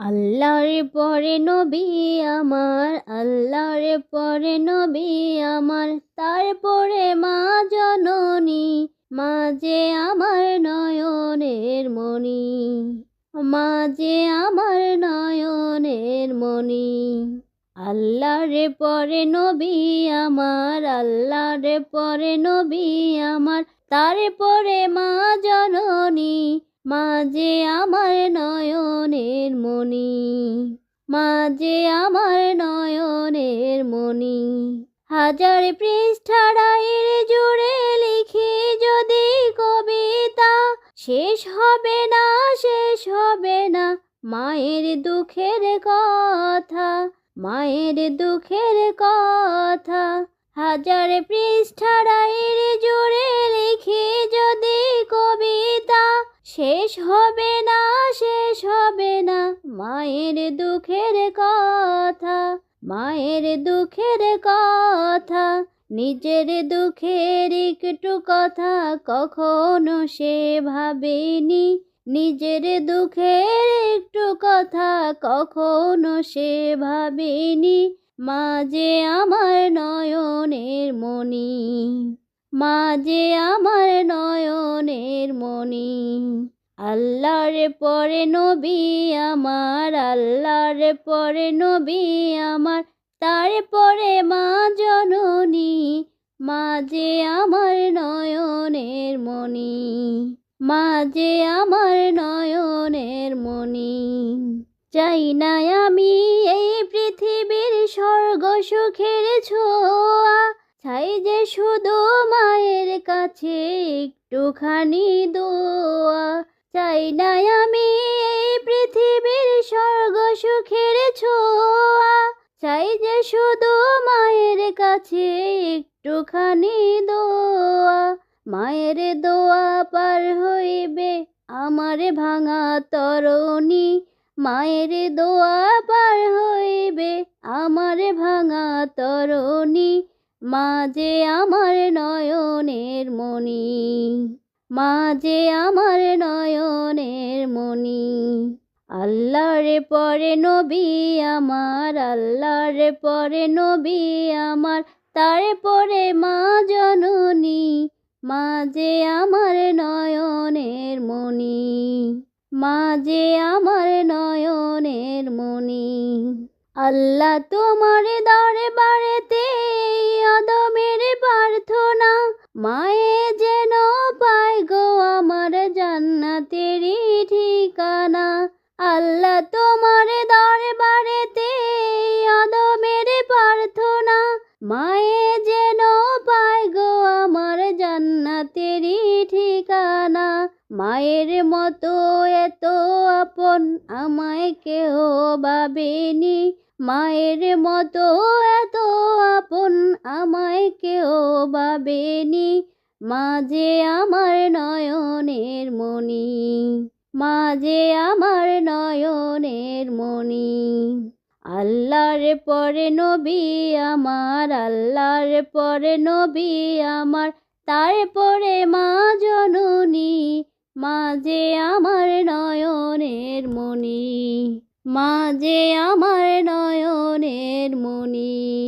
আল্লাহর পরে নবী আমার, আল্লাহর পরে নবী আমার, তারপরে মা জননী মা যে আমার নয়নের মণি মা যে আমার নয়নের মণি। আল্লাহর পরে নবী আমার, আল্লাহর পরে নবী আমার, তারপরে মা জননী মা যে আমার নয়নের মণি, মাঝে আমার নয়নের মণি, হাজার পৃষ্ঠাড়াইয়ের জুড়ে লিখি যদি কবিতা, শেষ হবে না, শেষ হবে না মায়ের দুঃখের কথা, মায়ের দুঃখের কথা, হাজার পৃষ্ঠাড়াইয়ের জুড়ে শেষ হবে না, শেষ হবে না, মায়ের দুঃখের কথা, মায়ের দুঃখের কথা, নিজের দুঃখের একটু কথা কখনো সে ভাবেনি, নিজের দুঃখের একটু কথা কখনো সে ভাবেনি মাঝে আমার নয়নের মণি। মা যে আমার নয়নের মণি, আল্লাহর পরে নবী আমার, আল্লাহর পরে নবী আমার তারপরে মা জননী মা যে আমার নয়নের মণি মা যে আমার নয়নের মণি। চাই না আমি এই পৃথিবীর স্বর্গ সুখের ছোঁয়া চাই যে শুধু মায়ের কাছে একটুখানি দোয়া। চাই না আমি এই পৃথিবীর স্বর্গ সুখের ছোঁয়া। চাই যে শুধু মায়ের কাছে একটুখানি দোয়া। মায়ের দোয়া পার হইবে আমার ভাঙা তরণী। মায়ের দোয়া পার হইবে আমার ভাঙা তরণী। মা যে আমার নয়নের মণি মা যে আমার নয়নের মণি। আল্লাহর পরে নবী আমার, আল্লাহর পরে নবী আমার, তারে তারপরে মা জননী মা যে আমার নয়নের মণি মা যে আমার নয়নের মণি। আল্লাহ তোমার দরবারেতে আদমের মায়ে যেন পায় গো আমার জান্নাতেরই ঠিকানা। আল্লাহ তোমার দরবারেতে আদমের প্রার্থনা। মায়ে যেন পায় গো আমার জান্নাতেরই ঠিকানা। মায়ের মতো এত আপন আমায় কেউ ভাবেনি। মায়ের মতো এত আপন আমায় কেউ ভাবেনি। মা যে আমার নয়নের মণি, মা যে আমার নয়নের মণি। আল্লাহর পরে নবী আমার, আল্লাহর পরে নবী আমার, তারপরে মা জননী। মা যে আমার নয়নের মা যে আমার নয়নের মণি।